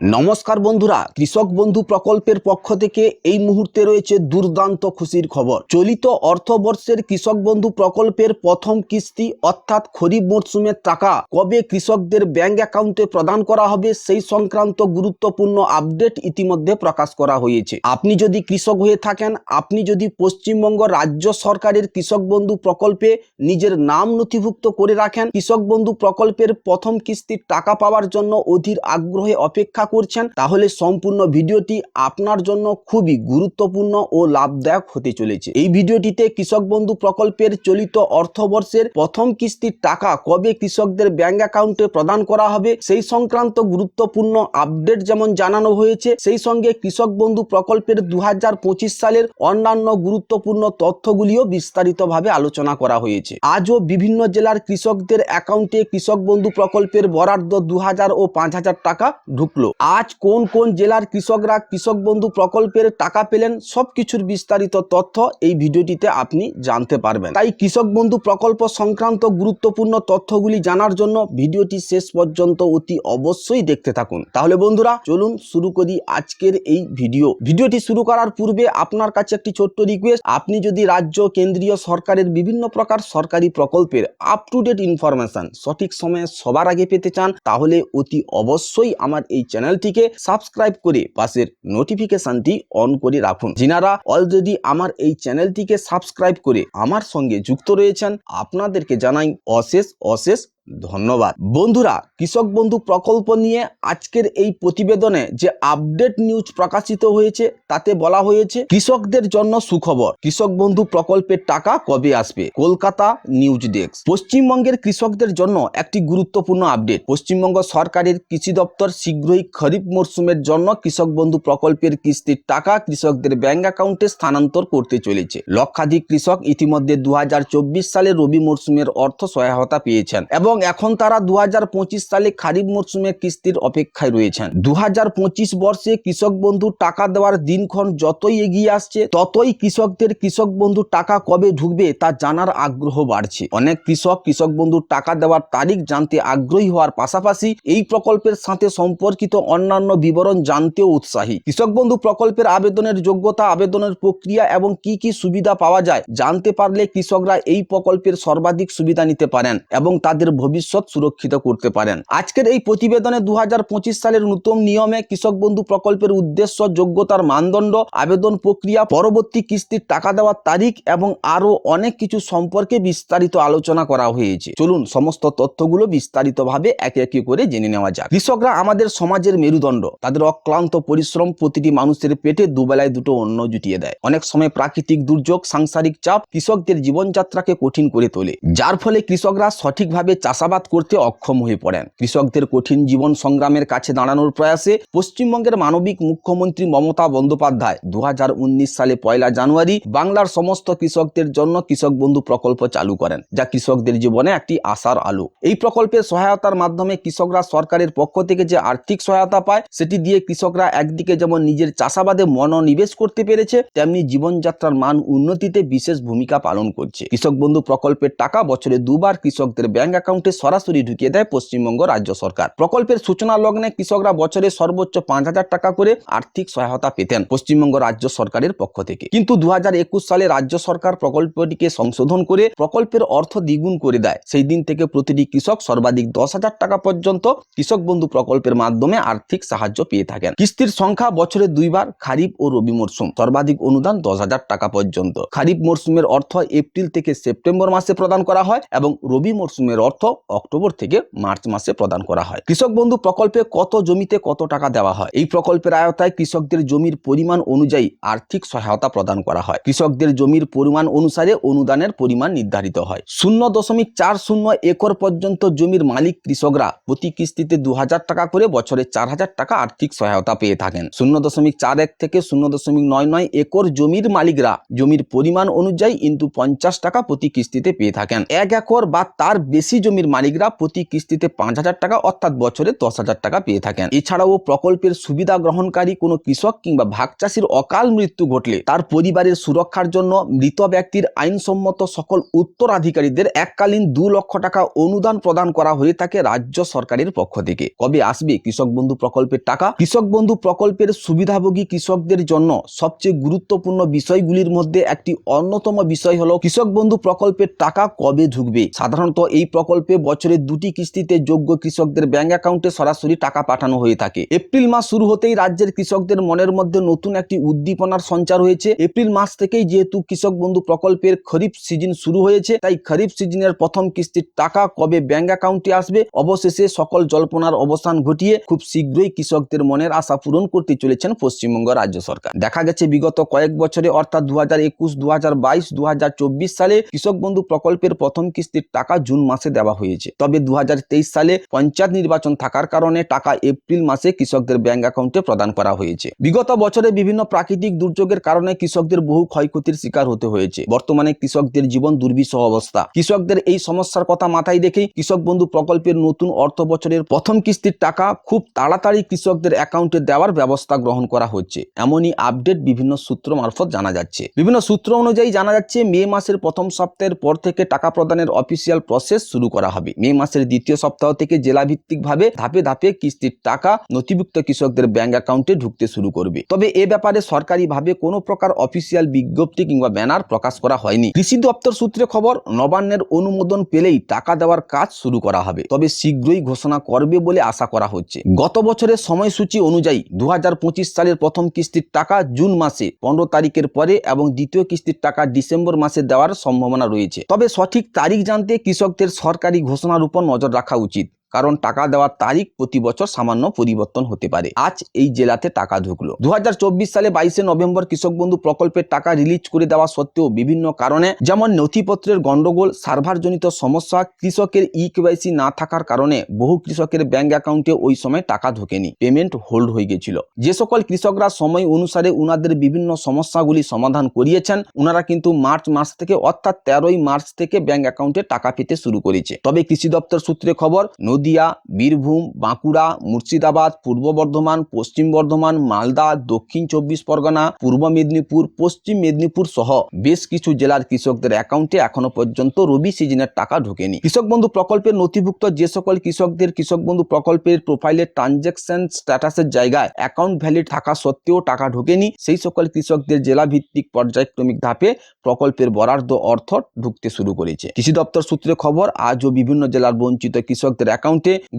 নমস্কার বন্ধুরা, কৃষক বন্ধু প্রকল্পের পক্ষ থেকে এই মুহূর্তে রয়েছে দুর্দান্ত খুশির খবর। চলিত অর্থবর্ষের কৃষক বন্ধু প্রকল্পের প্রথম কিস্তি অর্থাৎ খরিফ মরশুমের টাকা কবে কৃষকদের ব্যাংক অ্যাকাউন্টে প্রদান করা হবে সেই সংক্রান্ত গুরুত্বপূর্ণ আপডেট ইতিমধ্যে প্রকাশ করা হয়েছে। আপনি যদি কৃষক হয়ে থাকেন, আপনি যদি পশ্চিমবঙ্গ রাজ্য সরকারের কৃষক বন্ধু প্রকল্পে নিজের নাম নথিভুক্ত করে রাখেন, কৃষক বন্ধু প্রকল্পের প্রথম কিস্তির টাকা পাওয়ার জন্য অধীর আগ্রহে অপেক্ষা করছেন, তাহলে সম্পূর্ণ ভিডিওটি আপনার জন্য খুবই গুরুত্বপূর্ণ ও লাভদায়ক হতে চলেছে। এই ভিডিওটিতে কৃষক বন্ধু প্রকল্পের চলিত অর্থবর্ষের প্রথম কিস্তির টাকা কবে কৃষকদের ব্যাংক অ্যাকাউন্টে প্রদান করা হবে, সেই সংক্রান্ত গুরুত্বপূর্ণ আপডেট যেমন জানানো হয়েছে, সেই সঙ্গে কৃষক বন্ধু প্রকল্পের দু হাজার পঁচিশ সালের অন্যান্য গুরুত্বপূর্ণ তথ্যগুলিও বিস্তারিতভাবে আলোচনা করা হয়েছে। আজও বিভিন্ন জেলার কৃষকদের অ্যাকাউন্টে কৃষক বন্ধু প্রকল্পের বরাদ্দ দু হাজার ও পাঁচ হাজার টাকা ঢুকলো। আজ কোন কোন জেলার কৃষকরা কৃষক বন্ধু প্রকল্পের টাকা পেলেন সব কিছুর বিস্তারিত তথ্য এই ভিডিওটিতে আপনি জানতে পারবেন। তাই কৃষক বন্ধু প্রকল্প সংক্রান্ত গুরুত্বপূর্ণ তথ্যগুলি জানার জন্য ভিডিওটি শেষ পর্যন্ত অতি অবশ্যই দেখতে থাকুন। তাহলে বন্ধুরা, চলুন শুরু করি আজকের এই ভিডিও। ভিডিওটি শুরু করার পূর্বে আপনার কাছে একটি ছোট্ট রিকোয়েস্ট আপনি যদি রাজ্য, কেন্দ্রীয় সরকারের বিভিন্ন প্রকার সরকারি প্রকল্পের আপ টু ডেট ইনফরমেশন সঠিক সময়ে সবার আগে পেতে চান, তাহলে অতি অবশ্যই আমার এই চ্যানেলটিকে সাবস্ক্রাইব করে পাশের নোটিফিকেশনটি অন করে রাখুন। যিনারা অলরেডি আমার এই চ্যানেলটিকে সাবস্ক্রাইব করে আমার সঙ্গে যুক্ত রয়েছেন, আপনাদেরকে জানাই অশেষ অশেষ ধন্যবাদ। বন্ধুরা, কৃষক বন্ধু প্রকল্প নিয়ে আজকের এই প্রতিবেদনে যে আপডেট নিউজ প্রকাশিত হয়েছে, তাতে বলা হয়েছে, কৃষকদের জন্য সুখবর। কৃষক বন্ধু প্রকল্পের টাকা কবে আসবে? Kolkata news desk. পশ্চিমবঙ্গের কৃষকদের জন্য একটি গুরুত্বপূর্ণ আপডেট পশ্চিমবঙ্গ সরকারের কৃষি দপ্তর শীঘ্রই খরিফ মরশুমের জন্য কৃষক বন্ধু প্রকল্পের কিস্তির টাকা কৃষকদের ব্যাংক অ্যাকাউন্টে স্থানান্তর করতে চলেছে। লক্ষাধিক কৃষক ইতিমধ্যে দু হাজার চব্বিশ সালে রবি মরশুমের অর্থ সহায়তা পেয়েছেন এবং এখন তারা দু হাজার পঁচিশ সালে খারিফ মরশুমের কিস্তির অপেক্ষায় রয়েছেন। দু হাজার পঁচিশ বর্ষে কৃষক বন্ধু টাকা দেওয়ার দিনক্ষণ যতই এগিয়ে আসছে, ততই কৃষকদের কৃষক বন্ধু টাকা কবে ঢুকবে তা জানার আগ্রহ বাড়ছে। অনেক কৃষক কৃষক বন্ধুর টাকা দেওয়ার তারিখ জানতে আগ্রহী হওয়ার পাশাপাশি এই প্রকল্পের সাথে সম্পর্কিত অন্যান্য বিবরণ জানতেও উৎসাহী। কৃষক বন্ধু প্রকল্পের আবেদনের যোগ্যতা, আবেদনের প্রক্রিয়া এবং কি কি সুবিধা পাওয়া যায় জানতে পারলে কৃষকরা এই প্রকল্পের সর্বাধিক সুবিধা নিতে পারেন এবং তাদের ভবিষ্যৎ সুরক্ষিত করতে পারেন। আজকের এই প্রতিবেদনে দু হাজার পঁচিশ সালের নতুন নিয়মে কৃষক বন্ধু প্রকল্পের উদ্দেশ্য, যোগ্যতার মানদণ্ড, আবেদন প্রক্রিয়া, পরবর্তী কিস্তির টাকা দেওয়ার তারিখ এবং আরও অনেক কিছু সম্পর্কে বিস্তারিত আলোচনা করা হয়েছে। চলুন সমস্ত তথ্যগুলো বিস্তারিতভাবে একে একে করে জেনে নেওয়া যাক। কৃষকরা আমাদের সমাজের মেরুদণ্ড। তাদের অক্লান্ত পরিশ্রম প্রতিটি মানুষের পেটে দুবেলায় দুটো অন্ন জুটিয়ে দেয়। অনেক সময় প্রাকৃতিক দুর্যোগ, সাংসারিক চাপ কৃষকদের জীবনযাত্রাকে কঠিন করে তোলে। যার ফলে কৃষকরা সঠিকভাবে চাষাবাদ করতে অক্ষম হয়ে পড়েন। কৃষকদের কঠিন জীবন সংগ্রামের কাছে দাঁড়ানোর প্রয়াসে পশ্চিমবঙ্গের মানবিক মুখ্যমন্ত্রী মমতা বন্দ্যোপাধ্যায় দুহাজার উনিশ সালে পয়লা জানুয়ারি বাংলার সমস্ত কৃষকদের জন্য কৃষক বন্ধু প্রকল্প চালু করেন, যা কৃষকদের জীবনে একটি আশার আলো। এই প্রকল্পের সহায়তার মাধ্যমে কৃষকরা সরকারের পক্ষ থেকে যে আর্থিক সহায়তা পায়, সেটি দিয়ে কৃষকরা একদিকে যেমন নিজের চাষাবাদে মনোনিবেশ করতে পেরেছে, তেমনি জীবনযাত্রার মান উন্নতিতে বিশেষ ভূমিকা পালন করছে। কৃষক বন্ধু প্রকল্পের টাকা বছরে দুবার কৃষকদের ব্যাংক অ্যাকাউন্টে সরাসরি ঢুকিয়ে দেয় পশ্চিমবঙ্গ রাজ্য সরকার। প্রকল্পের সূচনা লগ্নে কৃষকরা বছরে সর্বোচ্চ পাঁচ হাজার টাকা করে আর্থিক সহায়তা পেতেন পশ্চিমবঙ্গ রাজ্য সরকারের পক্ষ থেকে। কিন্তু দু হাজার একুশ সালে রাজ্য সরকার প্রকল্পটিকে সংশোধন করে প্রকল্পের অর্থ দ্বিগুণ করে দেয়। সেই দিন থেকে প্রতিটি কৃষক সর্বাধিক দশ হাজার টাকা পর্যন্ত কৃষক বন্ধু প্রকল্পের মাধ্যমে আর্থিক সাহায্য পেয়ে থাকেন। কিস্তির সংখ্যা বছরে দুইবার খারিফ ও রবি মরশুম সর্বাধিক অনুদান দশ হাজার টাকা পর্যন্ত। খারিফ মরশুমের অর্থ এপ্রিল থেকে সেপ্টেম্বর মাসে প্রদান করা হয় এবং রবি মরশুমের অর্থ অক্টোবর থেকে মার্চ মাসে প্রদান করা হয়। কৃষক বন্ধু প্রকল্পে কত জমিতে কত টাকা দেওয়া হয়? এই প্রকল্পের আয়তায় কৃষকদের জমির পরিমাণ অনুযায়ী আর্থিক সহায়তা প্রদান করা হয়। কৃষকদের জমির পরিমাণ অনুসারে অনুদানের পরিমাণ নির্ধারিত হয়। শূন্য দশমিক চার শূন্য একর পর্যন্ত জমির মালিক কৃষকরা প্রতি কিস্তিতে দু হাজার টাকা করে বছরে চার হাজার টাকা আর্থিক সহায়তা পেয়ে থাকেন। শূন্য দশমিক চার এক থেকে শূন্য দশমিক নয় নয় একর জমির মালিকরা জমির পরিমাণ অনুযায়ী কিন্তু পঞ্চাশ টাকা প্রতি কিস্তিতে পেয়ে থাকেন। এক একর বা তার বেশি জমি জমির মালিকরা প্রতি কিস্তিতে পাঁচ হাজার টাকা, অর্থাৎ বছরে দশ হাজার টাকা পেয়ে থাকেন। এছাড়াও প্রকল্পের সুবিধা গ্রহণকারী কোনো কৃষক কিংবা ভাগ চাষির অকাল মৃত্যু ঘটলে তার পরিবারের সুরক্ষার জন্য মৃত ব্যক্তির আইনসম্মত সকল উত্তরাধিকারীদের এককালীন দু লক্ষ টাকা অনুদান প্রদান করা হয়ে থাকে রাজ্য সরকারের পক্ষ থেকে। কবে আসবে কৃষক বন্ধু প্রকল্পের টাকা? কৃষক বন্ধু প্রকল্পের সুবিধাভোগী কৃষকদের জন্য সবচেয়ে গুরুত্বপূর্ণ বিষয়গুলির মধ্যে একটি অন্যতম বিষয় হলো, কৃষক বন্ধু প্রকল্পের টাকা কবে ঢুকবে? সাধারণত এই প্রকল্পে বছরে দুটি কিস্তিতে যোগ্য কৃষকদের ব্যাংক অ্যাকাউন্টে সরাসরি টাকা পাঠানো হয়ে থাকে। এপ্রিল মাস শুরু হতেই রাজ্যের কৃষকদের মনের মধ্যে নতুন একটি উদ্দীপনার সঞ্চার হয়েছে। এপ্রিল মাস থেকেই যেহেতু কৃষক বন্ধু প্রকল্পের খরিফ সিজন শুরু হয়েছে, তাই খরিফ সিজনের প্রথম কিস্তির টাকা কবে ব্যাংক অ্যাকাউন্টে আসবে, অবশেষে সকল জল্পনার অবসান ঘটিয়ে খুব শীঘ্রই কৃষকদের মনের আশা পূরণ করতে চলেছেন পশ্চিমবঙ্গ রাজ্য সরকার। দেখা গেছে বিগত কয়েক বছরে, অর্থাৎ দু হাজার একুশ দু হাজার বাইশ দু হাজার চব্বিশ সালে কৃষক বন্ধু প্রকল্পের প্রথম কিস্তির টাকা জুন মাসে দেওয়া হয়েছে। তবে দু হাজার তেইশ সালে পঞ্চায়েত নির্বাচন থাকার কারণে টাকা এপ্রিল মাসে কৃষকদের ব্যাংক অ্যাকাউন্টে প্রদান করা হয়েছে। বিগত বছরে বিভিন্ন প্রাকৃতিক দুর্যোগের কারণে কৃষকদের বহু ক্ষয়ক্ষতির শিকার হতে হয়েছে। বর্তমানে কৃষকদের জীবন দুর্বিষহ অবস্থা। কৃষকদের এই সমস্যার কথা মাথায় রেখেই কৃষক বন্ধু প্রকল্পের নতুন অর্থ বছরের প্রথম কিস্তির টাকা খুব তাড়াতাড়ি কৃষকদের অ্যাকাউন্টে দেওয়ার ব্যবস্থা গ্রহণ করা হচ্ছে। এমনই আপডেট বিভিন্ন সূত্র মারফত জানা যাচ্ছে। বিভিন্ন সূত্র অনুযায়ী জানা যাচ্ছে, মে মাসের প্রথম সপ্তাহের পর থেকে টাকা প্রদানের অফিসিয়াল প্রসেস শুরু করা হবে। মে মাসের দ্বিতীয় সপ্তাহ থেকে জেলা ভিত্তিকভাবে ধাপে ধাপে কিস্তির টাকা নথিভুক্ত কৃষকদের ব্যাংক অ্যাকাউন্টে ঢুকতে শুরু করবে। তবে এ ব্যাপারে সরকারিভাবে কোনো প্রকার অফিসিয়াল বিজ্ঞপ্তি কিংবা ব্যানার প্রকাশ করা হয়নি। কৃষি দপ্তর সূত্রে খবর, নবান্নের অনুমোদন পেলেই টাকা দেওয়ার কাজ শুরু করা হবে। তবে শীঘ্রই ঘোষণা করবে বলে আশা করা হচ্ছে। গত বছরের সময়সূচি অনুযায়ী দু হাজার পঁচিশ সালের প্রথম কিস্তির টাকা জুন মাসে, পনেরো তারিখের পরে এবং দ্বিতীয় কিস্তির টাকা ডিসেম্বর মাসে দেওয়ার সম্ভাবনা রয়েছে। তবে সঠিক তারিখ জানতে কৃষকদের সরকারি ঘোষণার উপর নজর রাখা উচিত। কারণ টাকা দেওয়ার তারিখ প্রতি বছর সামান্য পরিবর্তন হতে পারে। আজ এই জেলাতে টাকা ঢুকলো। দু হাজার চব্বিশ সালে বাইশে নভেম্বর কৃষক বন্ধু প্রকল্পের টাকা রিলিজ করে দেওয়া সত্ত্বেও বিভিন্ন কারণে যেমন নথিপত্রের গন্ডগোল, সার্ভারজনিত সমস্যা, কৃষকের ই কেওয়াইসি না থাকার কারণে বহু কৃষকের ব্যাংক অ্যাকাউন্টে ওই সময় টাকা ঢোকেনি। পেমেন্ট হোল্ড হয়ে গেছিল। যে সকল কৃষকরা সময় অনুসারে উনাদের বিভিন্ন সমস্যাগুলি সমাধান করিয়েছেন, উনারা কিন্তু মার্চ মাস থেকে অর্থাৎ তেরোই মার্চ থেকে ব্যাংক অ্যাকাউন্টে টাকা পেতে শুরু করেছে। তবে কৃষি দপ্তর সূত্রে খবর নদিয়া, বীরভূম, বাঁকুড়া, মুর্শিদাবাদ, পূর্ব বর্ধমান, পশ্চিম বর্ধমান, মালদা, দক্ষিণ চব্বিশ পরগনা, পূর্ব মেদিনীপুর, পশ্চিম মেদিনীপুর সহ বেশ কিছু জেলার কৃষকদের অ্যাকাউন্টে এখনও পর্যন্ত রবি সিজনের টাকা ঢোকেনি। কৃষক বন্ধু প্রকল্পের নথিভুক্ত যে সকল কৃষকদের কৃষক বন্ধু প্রকল্পের প্রোফাইলের ট্রানজ্যাকশন স্ট্যাটাসের জায়গায় অ্যাকাউন্ট ভ্যালিড থাকা সত্ত্বেও টাকা ঢোকেনি, সেই সকল কৃষকদের জেলা ভিত্তিক পর্যায়ক্রমিক ধাপে প্রকল্পের বরাদ্দ অর্থ ঢুকতে শুরু করেছে। কৃষি দপ্তর সূত্রে খবর, আজও বিভিন্ন জেলার বঞ্চিত কৃষকদের অ্যাকাউন্টে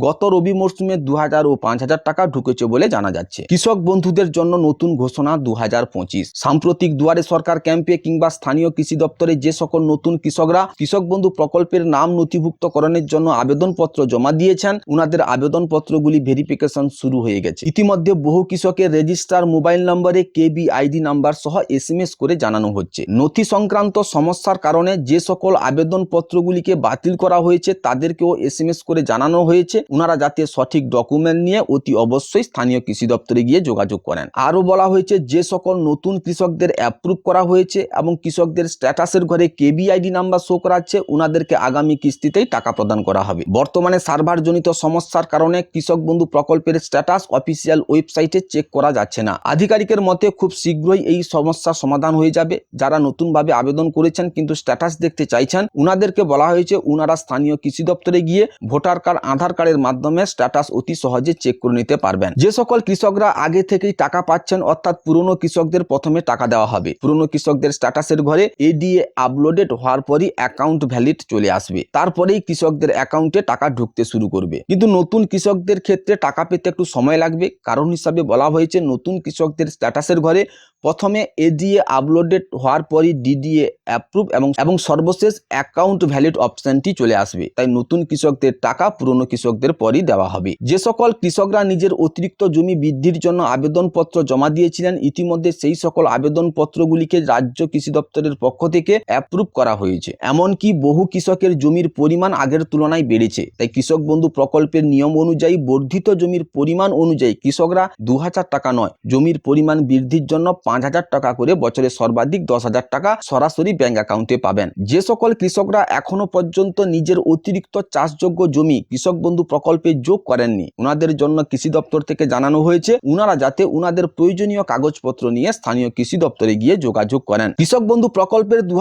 গত রবি মরশুমে দু হাজার ও পাঁচ হাজার টাকা ঢুকেছে বলে জানা যাচ্ছে। কৃষক বন্ধুদের জন্য নতুন ঘোষণা দু হাজার পঁচিশ। সাম্প্রতিক দুয়ারে সরকার ক্যাম্পে কিংবা স্থানীয় কৃষি দপ্তরে যে সকল নতুন কৃষকরা কৃষক বন্ধু প্রকল্পের নাম নথিভুক্তকরণের জন্য আবেদনপত্র জমা দিয়েছেন, উনাদের আবেদনপত্রগুলি ভেরিফিকেশন শুরু হয়ে গেছে। ইতিমধ্যে বহু কৃষকের রেজিস্টার মোবাইল নম্বরে কেবি আইডি নাম্বার সহ এসএমএস করে জানানো হচ্ছে। নথি সংক্রান্ত সমস্যার কারণে যে সকল আবেদনপত্রগুলিকে বাতিল করা হয়েছে, তাদেরকেও এসএমএস করে জানানো হয়েছে। উনারা যাতে সঠিক ডকুমেন্ট নিয়ে অতি অবশ্যই স্থানীয় কৃষি দপ্তরে গিয়ে যোগাযোগ করেন। আরও বলা হয়েছে, যে সকল নতুন কৃষকদের অ্যাপ্রুভ করা হয়েছে এবং কৃষকদের স্ট্যাটাসের ঘরে কেবি আইডি নাম্বার শো করাচ্ছে ওনাদেরকে আগামী কিস্তিতেই টাকা প্রদান করা হবে। বর্তমানে সার্ভারজনিত সমস্যার কারণে কৃষক বন্ধু প্রকল্পের স্ট্যাটাস অফিসিয়াল ওয়েবসাইটে চেক করা যাচ্ছে না। আধিকারিকের মতে, খুব শীঘ্রই এই সমস্যার সমাধান হয়ে যাবে। যারা নতুনভাবে আবেদন করেছেন কিন্তু স্ট্যাটাস দেখতে চাইছেন, উনাদেরকে বলা হয়েছে, উনারা স্থানীয় কৃষি দপ্তরে গিয়ে ভোটার কার্ড আধার কার্ডের মাধ্যমে স্ট্যাটাস অতি সহজে চেক করে নিতে পারবেন। যে সকল কৃষকরা আগে থেকেই টাকা পাচ্ছেন, অর্থাৎ পুরনো কৃষকদের প্রথমে টাকা দেওয়া হবে। পুরনো কৃষকদের স্ট্যাটাসের ঘরে এডিএ আপলোডেড হওয়ার পরই অ্যাকাউন্ট ভ্যালিড চলে আসবে। তারপরেই কৃষকদের অ্যাকাউন্টে টাকা ঢুকতে শুরু করবে। কিন্তু নতুন কৃষকদের ক্ষেত্রে টাকা পেতে একটু সময় লাগবে। কারণ হিসাবে বলা হয়েছে, নতুন কৃষকদের স্ট্যাটাসের ঘরে প্রথমে এডিএ আপলোডেড হওয়ার পরই ডিডিএ অ্যাপ্রুভ এবং এবং সর্বশেষ অ্যাকাউন্ট ভ্যালিড অপশনটি চলে আসবে। তাই নতুন কৃষকদের টাকা পুরনো অন্যান্য কৃষকদের পরই দেওয়া হবে। যে সকল কৃষকরা নিজের অতিরিক্ত জমি বৃদ্ধির জন্য আবেদনপত্র জমা দিয়েছিলেন, ইতিমধ্যে সেই সকল আবেদনপত্রগুলিকে রাজ্য কৃষি দপ্তরের পক্ষ থেকে অ্যাপ্রুভ করা হয়েছে। এমনকি বহু কৃষকের জমির পরিমাণ আগের তুলনায় বেড়েছে। তাই কৃষক বন্ধু প্রকল্পের নিয়ম অনুযায়ী বর্ধিত জমির পরিমাণ অনুযায়ী কৃষকরা দু হাজার টাকা নয়, জমির পরিমাণ বৃদ্ধির জন্য পাঁচ হাজার টাকা করে বছরে সর্বাধিক দশ টাকা সরাসরি ব্যাংক অ্যাকাউন্টে পাবেন। যে সকল কৃষকরা এখনও পর্যন্ত নিজের অতিরিক্ত চাষযোগ্য জমি কৃষক বন্ধু প্রকল্পে যোগ করেননি। ওনাদের জন্য কৃষি দপ্তর থেকে জানানো হয়েছে, উনারা যাতে উনাদের প্রয়োজনীয় কাগজপত্র নিয়ে স্থানীয় কৃষি দপ্তরে গিয়ে যোগাযোগ করেন। কৃষক বন্ধু প্রকল্পের দু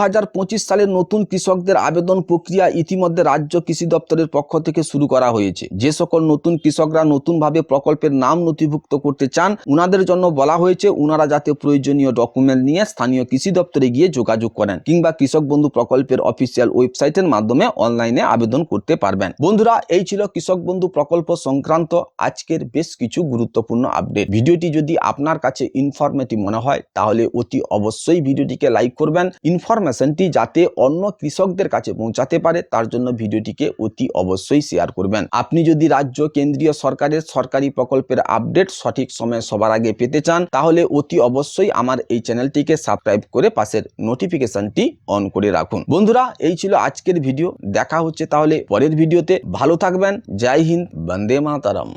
সালের নতুন কৃষকদের আবেদন প্রক্রিয়া ইতিমধ্যে রাজ্য কৃষি দপ্তরের পক্ষ থেকে শুরু করা হয়েছে। যে সকল নতুন কৃষকরা নতুনভাবে প্রকল্পের নাম নথিভুক্ত করতে চান, উনাদের জন্য বলা হয়েছে উনারা যাতে প্রয়োজনীয় ডকুমেন্ট নিয়ে স্থানীয় কৃষি দপ্তরে গিয়ে যোগাযোগ করেন কিংবা কৃষক বন্ধু প্রকল্পের অফিসিয়াল ওয়েবসাইটের মাধ্যমে অনলাইনে আবেদন করতে পারবেন। বন্ধুরা, এই ছিল কৃষক বন্ধু প্রকল্প সংক্রান্ত আজকের বেশ কিছু গুরুত্বপূর্ণ আপডেট ভিডিওটি যদি আপনার কাছে ইনফরমেটিভ মনে হয়, তাহলে অতি অবশ্যই ভিডিওটিকে লাইক করবেন। ইনফরমেশনটি যাতে অন্য কৃষকদের কাছে পৌঁছাতে পারে, তার জন্য ভিডিওটিকে অতি অবশ্যই শেয়ার করবেন। আপনি যদি রাজ্য কেন্দ্রীয় সরকারের সরকারি প্রকল্পের আপডেট সঠিক সময়ে সবার আগে পেতে চান, তাহলে অতি অবশ্যই আমার এই চ্যানেলটিকে সাবস্ক্রাইব করে পাশের নোটিফিকেশনটি অন করে রাখুন। বন্ধুরা, এই ছিল আজকের ভিডিও দেখা হচ্ছে তাহলে পরের ভিডিওতে ভালো থাকবেন জয় হিন্দ বন্দে মাতারাম